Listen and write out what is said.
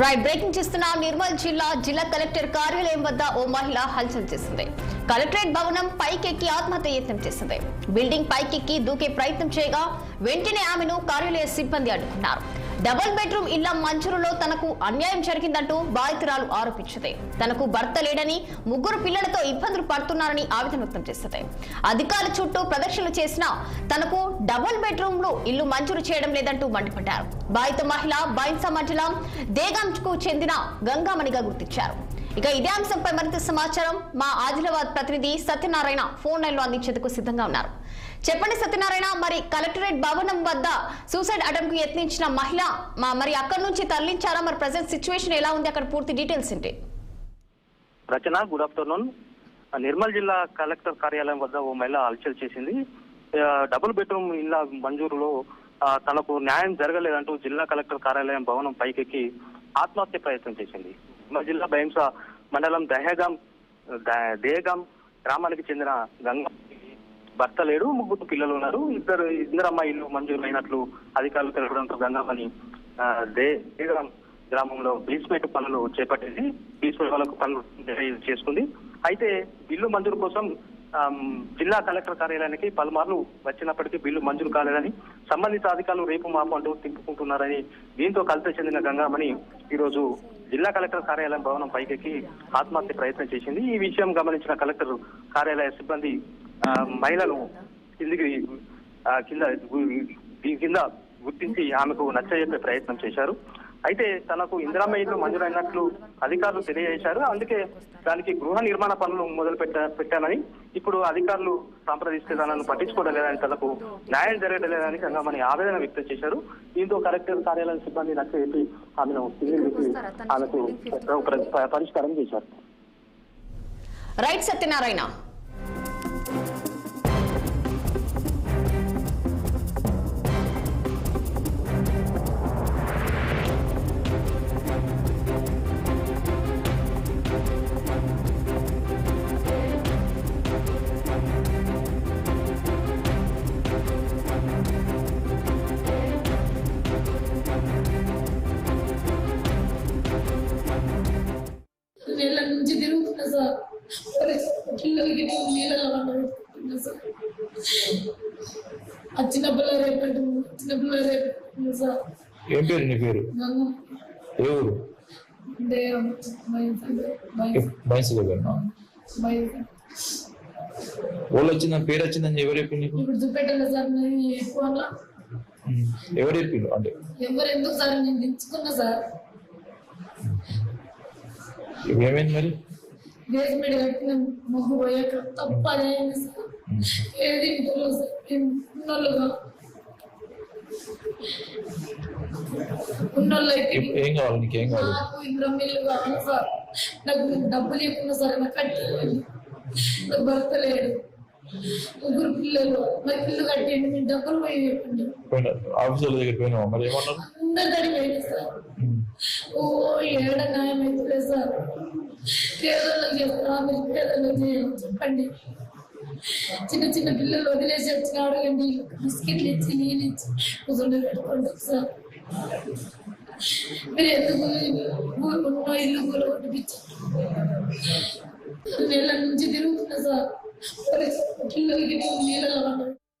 Right breaking చేస్తున్న నిర్మల్ జిల్లా జిల్లా కలెక్టర్ కార్యాలయం వద్ద ఓ మహిళ హల్చల్ చేసింది. కలెక్టరేట్ భవనం పైకెక్కి ఆత్మహత్య యత్నం చేసింది. బిల్డింగ్ పైకెక్కి దూకే ప్రయత్నం చేయగా వెంటనే ఆమెను కార్యాలయ సిబ్బంది అడ్డుకున్నారు. డబుల్ బెడ్రూమ్ ఇళ్ళ మంజూరులో తనకు అన్యాయం జరిగిందంటూ బాధితురాలు ఆరోపించింది. తనకు భర్త లేడని ముగ్గురు పిల్లలతో ఇబ్బందులు పడుతున్నారని ఆవేదన వ్యక్తం చేస్తుంది అధికారుల చుట్టూ ప్రదర్శనలు చేసినా తనకు డబుల్ బెడ్రూమ్లో ఇల్లు మంజూరు చేయడం లేదంటూ మండిపడ్డారు. బాధిత మహిళ బైన్సా మండలం దేగంకు చెందిన గంగామణిగా గుర్తించారు. ఇక ఇదే అంశంపై మరింత సమాచారం మా ఆదిలాబాద్ ప్రతినిధి సత్యనారాయణ ఫోన్ లైన్లో అందించేందుకు సిద్ధంగా ఉన్నారు. చెప్పండి సత్యనారాయణ మరి కలెక్టరేట్ భవనం వద్ద సూసైడ్ అటెంప్ట్కు యత్నించిన మహిళ మరి అక్కడి నుంచి తరలించారా? మరి ప్రజెంట్ సిచ్యువేషన్ ఎలా ఉంది? అక్కడ పూర్తి డీటెయిల్స్ ఏంటి? రచన గుడ్ ఆఫ్టర్నూన్. నిర్మల్ జిల్లా కలెక్టర్ కార్యాలయం వద్ద ఓ మహిళ అలచల్ చేసింది. డబుల్ బెడ్రూమ్ ఇళ్ళ మంజూరులో తనకు న్యాయం జరగలేదంటూ జిల్లా కలెక్టర్ కార్యాలయం భవనం పైకెక్కి ఆత్మహత్య ప్రయత్నం చేసింది. నిర్మల్ జిల్లా భయంస మండలం దహేగాం ద- గ్రామానికి చెందిన గంగ భర్త లేడు ముగ్గురు పిల్లలు ఉన్నారు. ఇద్దరు ఇద్దరు మంజూరైనట్లు మంజూరు అయినట్లు అధికారులు తెలపడంతో గంగమ్మని దేగం గ్రామంలో బేస్మెంట్ పనులు చేపట్టింది. బేస్మెంట్ వాళ్ళకు పనులు చేసుకుంది. అయితే బిల్లు మంజూరు కోసం జిల్లా కలెక్టర్ కార్యాలయానికి పలుమార్లు వచ్చినప్పటికీ బిల్లు మంజూరు కాలేదని సంబంధిత అధికారులు రేపు మాపు అంటూ తిప్పుకుంటున్నారని దీంతో కలిసి చెందిన గంగామణి ఈరోజు జిల్లా కలెక్టర్ కార్యాలయం భవనం పైకెక్కి ఆత్మహత్య ప్రయత్నం చేసింది. ఈ విషయం గమనించిన కలెక్టర్ కార్యాలయ సిబ్బంది ఆ, మహిళను కిందికి కింద దీని కింద గుర్తించి ఆమెకు నచ్చజెప్పే ప్రయత్నం చేశారు. అయితే తనకు ఇందిరామ్మ ఇల్లు మంజూరైనట్లు అధికారులు తెలియజేశారు. అందుకే దానికి గృహ నిర్మాణ పనులు మొదలు పెట్ట పెట్టానని ఇప్పుడు అధికారులు సంప్రదిస్తే తనను పట్టించుకోవడం లేదని తనకు న్యాయం జరగడం లేదని గంగమ్మని ఆవేదన వ్యక్తం చేశారు. దీంతో కలెక్టర్ కార్యాలయం సిబ్బంది నచ్చజెప్పి ఆమెను కిందికి ఆమెకు పరిష్కారం చేశారు. రైట్ సత్యనారాయణ. తిరుగుతున్నా సార్ పిల్లలకి నేను నీళ్ళలో వండబెట్టుకుంటున్నా సార్ ఆ చిన్న పిల్ల రేపటి చిన్న పిల్ల రేపు సార్ ఏం పేరు నీ పేరు? గంగ ఏ ఊరు? దేవం భయం బయసు దగ్గర వాళ్ళు వచ్చిందని పేరు వచ్చిందని ఎవరు చెప్పింది నీకు? ఇప్పుడు చూపెట్టాలి సార్ నేను. ఎవరు చెప్పిండు అంటే ఎవరు ఎందుకు సార్ నేను దించుకున్నా సార్. ఏమైంది మరి? బేస్మెంట్ కట్టిన మొగ్గు పోయాక తప్ప అదేంది సార్. ఏది ఇంట్లో సార్? ఉన్నోళ్ళుగా ఉన్నోళ్ళకి ఏం- కావాలి? నీకు ఏం కావాలి? నాకు ఇంద్రం ఇల్లు కావాలి సార్. నాకు డబ్బులు ఇవ్వకుండా సార్ నాకు కట్టేయండి నాకు భర్త లేడు. ముగ్గురు పిల్లలు. మరి ఇల్లు కట్టేయండి మీ డబ్బులు పోయి ఆఫీసర్ల దగ్గర మరి ఏమన్నారు? అందరి దగ్గర పోయింది సార్. ఓ ఏడ న్యాయం అయితే సార్. పేదలకు చేస్తారా మీరు పేదలకు చేయాలి చెప్పండి చిన్న చిన్న పిల్లలు వదిలేసి వచ్చిన అడగండి బిస్కెట్లు ఇచ్చి నీళ్ళు ఇచ్చి కూర్చొని పెట్టుకోండి సార్ మీరు ఎందుకు ఊ- ఉన్న ఇల్లు కూడా కొట్టిపించారు నెల నుంచి తిరుగుతున్నా సార్ పిల్లలకి నేను నీళ్ళలో వండబెట్టుకుంటున్నా